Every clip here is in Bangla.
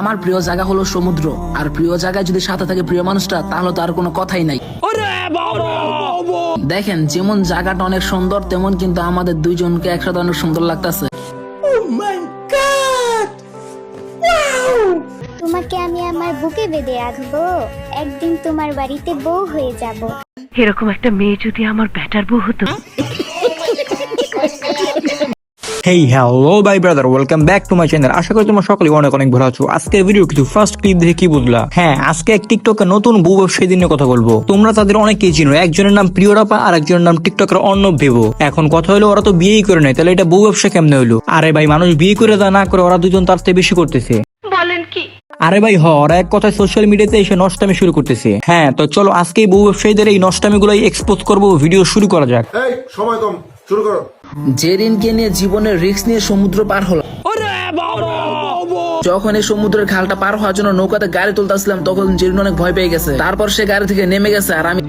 আমার প্রিয় জায়গা হলো সমুদ্র আর প্রিয় জায়গায় যদি সাথে থাকে প্রিয় মানুষটা তাহলে তো আর কোনো কথাই নাই। দেখেন যেমন জায়গাটা অনেক সুন্দর তেমন কিন্তু আমাদের দুইজনকে একসাথে অনেক সুন্দর লাগতেছে। তোমাকে আমি আমার বুকে বেঁধে রাখব। একদিন তোমার বাড়িতে বউ হয়ে যাব। এরকম একটা মেয়ে যদি আমার ব্যাটার বউ হতো? Hey hello bye brother welcome back to my channel আশা করি তোমরা সকলে অনেক অনেক ভালো আছো। আজকের ভিডিও কিছু ফার্স্ট ক্লিপ দেখে কি বুঝলা? হ্যাঁ আজকে এক টিকটকে নতুন বউ ব্যবসায়ী নিয়ে কথা বলব। তোমরা তাদের অনেকেই চিনো। একজনের নাম প্রিয়রাপা আর একজনের নাম টিকটকের অন্য ভেবো। এখন কথা হলো ওরা তো বিয়েই করে নেয় তাহলে এটা বউ ব্যবসা কেমনে হলো? আরে ভাই মানুষ বিয়ে করে দা না করে ওরা দুজন তার থেকে বেশি করতেছে। বলেন কি? আরে ভাই হ ওরা এক কথায় সোশ্যাল মিডিয়াতে এসে নষ্টামি শুরু করতেছে। হ্যাঁ তো চলো আজকে এই বউ ব্যবসায়ীদের এই নষ্টামি গুলাই এক্সপোজ করব। ভিডিও শুরু করা যাক। সময় কম। শুরু করো। নিয়ে জীবনের রিস্ক নিয়ে সমুদ্র পার হলো যখন এই সমুদ্রের খালটা পার হওয়ার জন্য নৌকাতে গাড়ি তুলতেছিলাম তখন জেরিন অনেক ভয় পেয়ে গেছে। তারপর সে গাড়ি থেকে নেমে গেছে আর আমি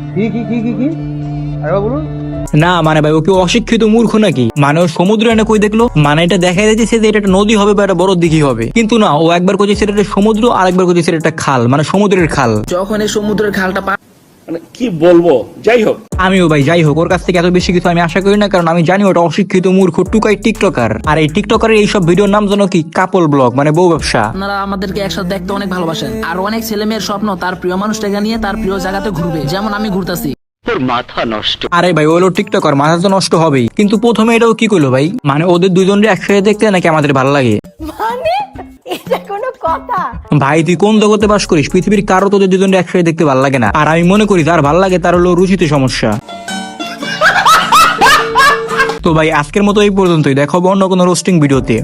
না মানে ভাই ও কি অশিক্ষিত মূর্খ নাকি? মানে ও সমুদ্র এনে কই দেখল? মানে এটা দেখা যাচ্ছে যে এটা একটা নদী হবে বা একটা বড় দিঘি হবে। কিন্তু না ও একবার কইছে সেটা একটা সমুদ্র আর একবার কইছে সেটা একটা খাল মানে সমুদ্রের খাল। যখন এই সমুদ্রের খালটা পার মানে কি বলব? যাই হোক। আমিও ভাই যাই হোক ওর কাছ থেকে এত বেশি কিছু আমি আশা করি না কারণ আমি জানি ওটা অশিক্ষিত মূর্খ টুকাই টিকটকার। আর এই টিকটকারের এইসব ভিডিওর নাম জানো কি? কাপল ব্লগ মানে বউ ব্যবসা। আপনারা আমাদেরকে একসাথে দেখতে অনেক ভালোবাসেন। আর অনেক ছেলে মেয়ের স্বপ্ন তার প্রিয় মানুষটাকে নিয়ে তার প্রিয় জায়গাতে ঘুরবে যেমন আমি ঘুরতাছি। আরে ভাই ওগুলো টিকটকার মাথা তো নষ্ট হবেই। কিন্তু প্রথমে এটাও কি করল ভাই? মানে ওদের দুজনকে একসাথে দেখতে নাকি আমাদের ভালো লাগে? ভাই তুই কোন জগতে বাস করিস? পৃথিবীর কারও তোদের দুজন একসাথে দেখতে ভালো লাগে না। আর আমি মনে করি তার ভালো লাগে তার হলো রুচিতে সমস্যা। তো ভাই আজকের মতো এই পর্যন্তই। দেখাবো অন্য কোনো রোস্টিং ভিডিওতে